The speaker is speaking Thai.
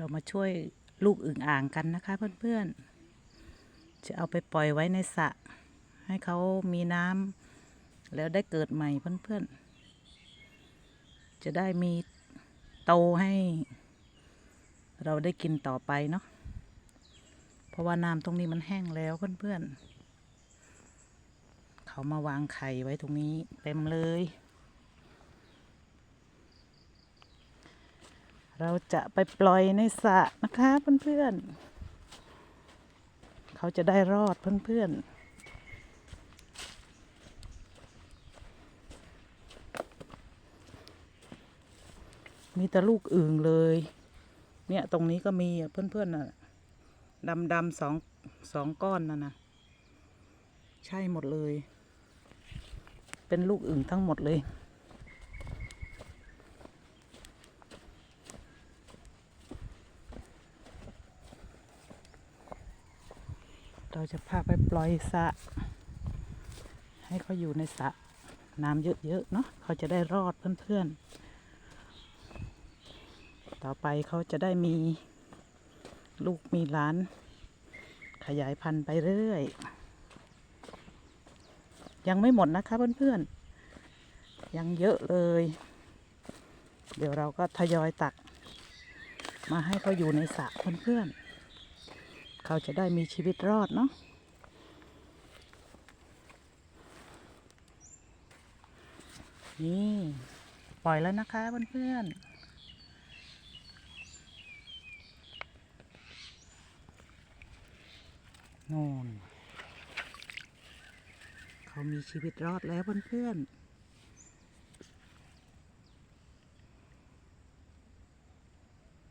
เรามาช่วยลูกอึ่งอ่างกันนะคะเพื่อนๆ จะเอาไปปล่อยไว้ในสระให้เขามีน้ำแล้วได้เกิดใหม่เพื่อนๆ จะได้มีโตให้ เราได้กินต่อไปเนาะเพราะว่าน้ำตรงนี้มันแห้งแล้วเพื่อนๆ เขามาวางไข่ไว้ตรงนี้เต็มเลย เราจะไปปล่อยในสระนะคะเพื่อนๆ เขาจะได้รอดเพื่อนๆมีแต่ลูกอึ่งเลย เนี่ยตรงนี้ก็มีเพื่อนๆน่ะดำดำๆสองสองก้อนน่ะนะใช่หมดเลย เป็นลูกอึ่งทั้งหมดเลย เราจะพาไปปล่อยสระให้เขาอยู่ในสระน้ำเยอะๆเนาะเขาจะได้รอดเพื่อนๆ ต่อไปเขาจะได้มีลูกมีหลาน ขยายพันธุ์ไปเรื่อย ยังไม่หมดนะคะเพื่อนๆ ยังเยอะเลย เดี๋ยวเราก็ทยอยตัก มาให้เขาอยู่ในสระเพื่อนๆ เขาจะได้มีชีวิตรอดเนาะนี่ปล่อยแล้วนะคะเพื่อนๆน่นเขามีชีวิตรอดแล้วเพื่อนๆ